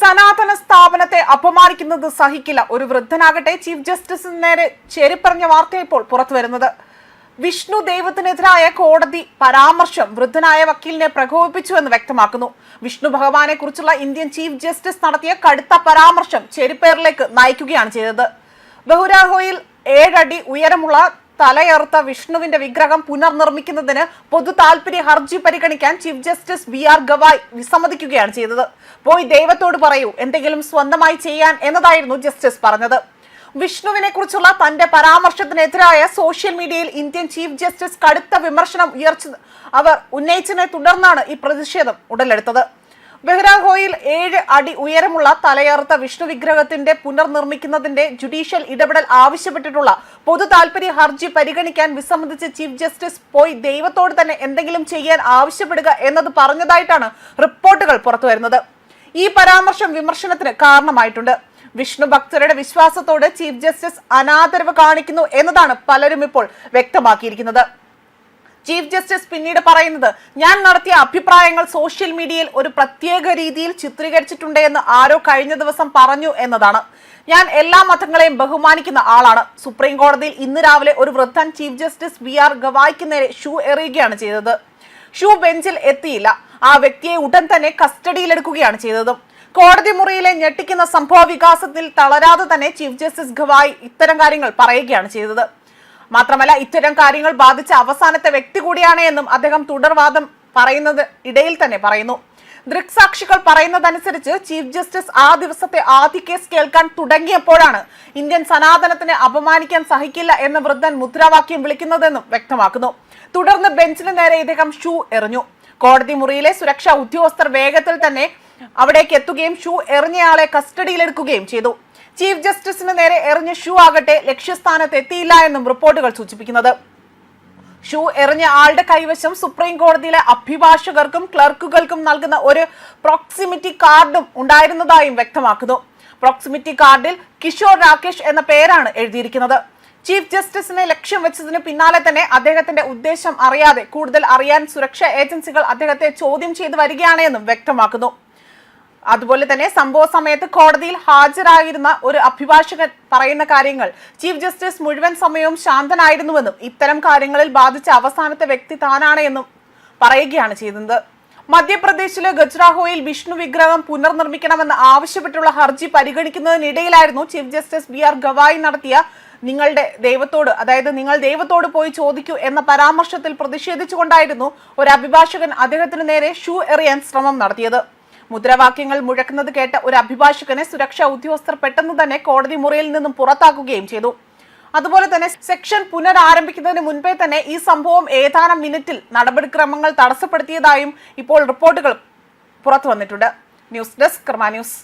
സനാതന സ്ഥാപനത്തെ അപമാനിക്കുന്നത് സഹിക്കില്ല. ഒരു വൃദ്ധനാകട്ടെ ചീഫ് ജസ്റ്റിസിന് നേരെ ചേരിപ്പറഞ്ഞ വാർത്ത ഇപ്പോൾ പുറത്തുവരുന്നത്. വിഷ്ണു ദൈവത്തിനെതിരായ കോടതി പരാമർശം വൃദ്ധനായ വക്കീലിനെ പ്രകോപിപ്പിച്ചു എന്ന് വ്യക്തമാക്കുന്നു. വിഷ്ണു ഭഗവാനെ കുറിച്ചുള്ള ഇന്ത്യൻ ചീഫ് ജസ്റ്റിസ് നടത്തിയ കടുത്ത പരാമർശം ചെരിപ്പേറിലേക്ക് നയിക്കുകയാണ് ചെയ്തത്. ബഹുരാഹോയിൽ ഏഴടി ഉയരമുള്ള തലയറുത്ത വിഷ്ണുവിന്റെ വിഗ്രഹം പുനർനിർമ്മിക്കുന്നതിന് പൊതു താൽപര്യ ഹർജി പരിഗണിക്കാൻ chief justice B R Gavai വിസമ്മതിക്കുകയാണ് ചെയ്തത്. പോയി ദൈവത്തോട് പറയൂ എന്തെങ്കിലും സ്വന്തമായി ചെയ്യാൻ എന്നതായിരുന്നു ജസ്റ്റിസ് പറഞ്ഞത്. വിഷ്ണുവിനെ കുറിച്ചുള്ള തന്റെ പരാമർശത്തിനെതിരായ സോഷ്യൽ മീഡിയയിൽ ഇന്ത്യൻ ചീഫ് ജസ്റ്റിസ് കടുത്ത വിമർശനം ഉയർച്ച അവർ ഉന്നയിച്ചതിനെ തുടർന്നാണ് ഈ പ്രതിഷേധം ഉടലെടുത്തത്. ബെഹ്റാഹോയിൽ ഏഴ് അടി ഉയരമുള്ള തലയറുത്ത വിഷ്ണു വിഗ്രഹത്തിന്റെ പുനർനിർമ്മിക്കുന്നതിന്റെ ജുഡീഷ്യൽ ഇടപെടൽ ആവശ്യപ്പെട്ടിട്ടുള്ള പൊതു താൽപര്യ ഹർജി പരിഗണിക്കാൻ വിസമ്മതിച്ച് ചീഫ് ജസ്റ്റിസ് പോയി ദൈവത്തോട് തന്നെ എന്തെങ്കിലും ചെയ്യാൻ ആവശ്യപ്പെടുക എന്നത് പറഞ്ഞതായിട്ടാണ് റിപ്പോർട്ടുകൾ പുറത്തുവരുന്നത്. ഈ പരാമർശം വിമർശനത്തിന് കാരണമായിട്ടുണ്ട്. വിഷ്ണു ഭക്തരുടെ വിശ്വാസത്തോട് ചീഫ് ജസ്റ്റിസ് അനാദരവ് കാണിക്കുന്നു എന്നതാണ് പലരും ഇപ്പോൾ വ്യക്തമാക്കിയിരിക്കുന്നത്. ചീഫ് ജസ്റ്റിസ് പിന്നീട് പറയുന്നത് ഞാൻ നടത്തിയ അഭിപ്രായങ്ങൾ സോഷ്യൽ മീഡിയയിൽ ഒരു പ്രത്യേക രീതിയിൽ ചിത്രീകരിച്ചിട്ടുണ്ട് എന്ന് ആരോ കഴിഞ്ഞ ദിവസം പറഞ്ഞു എന്നതാണ്. ഞാൻ എല്ലാ മതങ്ങളെയും ബഹുമാനിക്കുന്ന ആളാണ്. സുപ്രീം കോടതിയിൽ ഇന്ന് രാവിലെ ഒരു വൃദ്ധൻ ചീഫ് ജസ്റ്റിസ് ബി ആർ ഗവായ്ക്ക് നേരെ ഷൂ എറിയുകയാണ് ചെയ്തത്. ഷൂ ബെഞ്ചിൽ എത്തിയില്ല. ആ വ്യക്തിയെ ഉടൻ തന്നെ കസ്റ്റഡിയിലെടുക്കുകയാണ് ചെയ്തത്. കോടതി മുറിയിലെ ഞെട്ടിക്കുന്ന സംഭവ വികാസത്തിൽ തളരാതെ തന്നെ ചീഫ് ജസ്റ്റിസ് ഗവായ് ഇത്തരം കാര്യങ്ങൾ പറയുകയാണ് ചെയ്തത്. മാത്രമല്ല ഇത്തരം കാര്യങ്ങൾ ബാധിച്ച അവസാനത്തെ വ്യക്തി കൂടിയാണ് എന്നും അദ്ദേഹം തുടർവാദം പറയുന്നത് ഇടയിൽ തന്നെ പറയുന്നു. ദൃക്സാക്ഷികൾ പറയുന്നതനുസരിച്ച് ചീഫ് ജസ്റ്റിസ് ആ ദിവസത്തെ ആദ്യ കേസ് കേൾക്കാൻ തുടങ്ങിയപ്പോഴാണ് ഇന്ത്യൻ സനാതനത്തിന് അപമാനിക്കാൻ സഹിക്കില്ല എന്ന വൃദ്ധൻ മുദ്രാവാക്യം വിളിക്കുന്നതെന്നും വ്യക്തമാക്കുന്നു. തുടർന്ന് ബെഞ്ചിന് നേരെ ഇദ്ദേഹം ഷൂ എറിഞ്ഞു. കോടതി മുറിയിലെ സുരക്ഷാ ഉദ്യോഗസ്ഥർ വേഗത്തിൽ തന്നെ അവിടേക്ക് എത്തുകയും ഷൂ എറിഞ്ഞയാളെ കസ്റ്റഡിയിലെടുക്കുകയും ചെയ്തു. ചീഫ് ജസ്റ്റിസിന് നേരെ എറിഞ്ഞ ഷൂ ആകട്ടെ ലക്ഷ്യസ്ഥാനത്ത് എത്തിയില്ല എന്നും റിപ്പോർട്ടുകൾ സൂചിപ്പിക്കുന്നത്. ഷൂ എറിഞ്ഞ ആളുടെ കൈവശം സുപ്രീം കോടതിയിലെ അഭിഭാഷകർക്കും ക്ലർക്കുകൾക്കും നൽകുന്ന ഒരു പ്രോക്സിമിറ്റി കാർഡും ഉണ്ടായിരുന്നതായും വ്യക്തമാക്കുന്നു. പ്രോക്സിമിറ്റി കാർഡിൽ കിഷോർ രാകേഷ് എന്ന പേരാണ് എഴുതിയിരിക്കുന്നത്. ചീഫ് ജസ്റ്റിസിനെ ലക്ഷ്യം വെച്ചതിന് പിന്നാലെ തന്നെ അദ്ദേഹത്തിന്റെ ഉദ്ദേശം അറിയാതെ കൂടുതൽ അറിയാൻ സുരക്ഷാ ഏജൻസികൾ അദ്ദേഹത്തെ ചോദ്യം ചെയ്തു വരികയാണെന്നും വ്യക്തമാക്കുന്നു. അതുപോലെ തന്നെ സംഭവ സമയത്ത് കോടതിയിൽ ഹാജരായിരുന്ന ഒരു അഭിഭാഷകൻ പറയുന്ന കാര്യങ്ങൾ ചീഫ് ജസ്റ്റിസ് മുഴുവൻ സമയവും ശാന്തനായിരുന്നുവെന്നും ഇത്തരം കാര്യങ്ങളിൽ ബാധിച്ച അവസാനത്തെ വ്യക്തി താനാണ് എന്നും പറയുകയാണ് ചെയ്തത്. മധ്യപ്രദേശിലെ ഗജ്രാഹോയിൽ വിഷ്ണു വിഗ്രഹം പുനർനിർമ്മിക്കണമെന്ന് ആവശ്യപ്പെട്ടുള്ള ഹർജി പരിഗണിക്കുന്നതിനിടയിലായിരുന്നു chief justice B R Gavai നടത്തിയ നിങ്ങളുടെ ദൈവത്തോട് അതായത് നിങ്ങൾ ദൈവത്തോട് പോയി ചോദിക്കൂ എന്ന പരാമർശത്തിൽ പ്രതിഷേധിച്ചുകൊണ്ടായിരുന്നു ഒരു അഭിഭാഷകൻ അദ്ദേഹത്തിന് നേരെ ഷൂ എറിയാൻ ശ്രമം നടത്തിയത്. മുദ്രാവാക്യങ്ങൾ മുഴക്കുന്നത് കേട്ട ഒരു അഭിഭാഷകനെ സുരക്ഷാ ഉദ്യോഗസ്ഥർ പെട്ടെന്ന് തന്നെ കോടതി മുറിയിൽ നിന്നും പുറത്താക്കുകയും ചെയ്തു. അതുപോലെ തന്നെ സെക്ഷൻ പുനരാരംഭിക്കുന്നതിന് മുൻപേ തന്നെ ഈ സംഭവം ഏതാനും മിനിറ്റിൽ നടപടിക്രമങ്ങൾ തടസ്സപ്പെടുത്തിയതായും ഇപ്പോൾ റിപ്പോർട്ടുകൾ പുറത്തു വന്നിട്ടുണ്ട്. News desk Karma news.